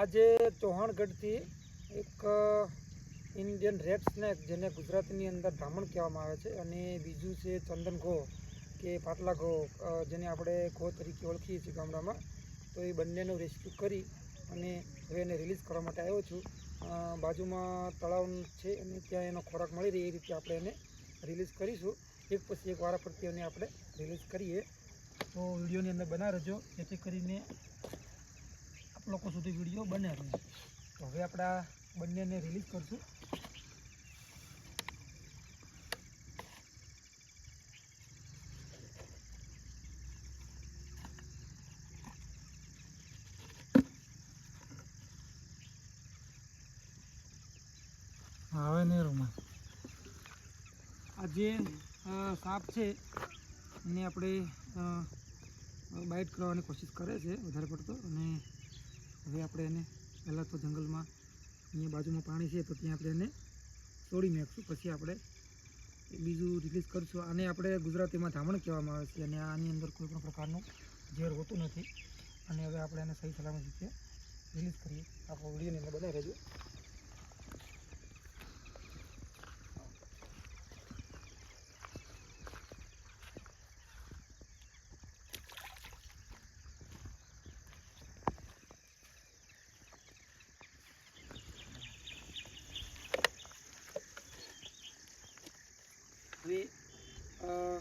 આજે ચૌહાણગઢથી એક Indian red snake, જેને ગુજરાતની અંદર બ્રાહ્મણ કહેવામાં આવે છે. અને બીજું છે ચંદન ઘો કે પાટલા ઘો જેને આપણે ઘો તરીકે ઓળખીએ છીએ ગામડામાં. તો એ બંનેનું રેસ્ક્યુ કરી અને હવે એને રિલીઝ કરવા માટે આવ્યો છું. બાજુમાં તળાવ છે અને ત્યાં એનો ખોરાક મળી રહે એ રીતે આપણે એને રિલીઝ કરીશું. એક પછી એક વારા પરથી એને આપણે રિલીઝ કરીએ. તો વિડીયોની અંદર બના રહેજો જેથી કરીને લોકો સુધી વીડિયો બને રહે. તો હવે આપણે બંનેને રિલીઝ કરશું. હવે ને રૂમાં આ જે સાપ છે. એને આપણે બાઇટ કરવાની કોશિશ કરે છે વધારે પડતો. અને હવે આપણે એને પહેલાં તો જંગલમાં અહીંયા બાજુમાં પાણી છે તો ત્યાં આપણે એને છોડી નાખશું. પછી આપણે બીજું રિલીઝ કરીશું. આને આપણે ગુજરાતીમાં ધામણ કહેવામાં આવે છે અને આની અંદર કોઈ પણ પ્રકારનું ઝેર હોતું નથી. અને હવે આપણે એને સહી સલામત રીતે રિલીઝ કરીએ. આપણો વિડીયોને બનાવી રહેજો. Oui. Euh,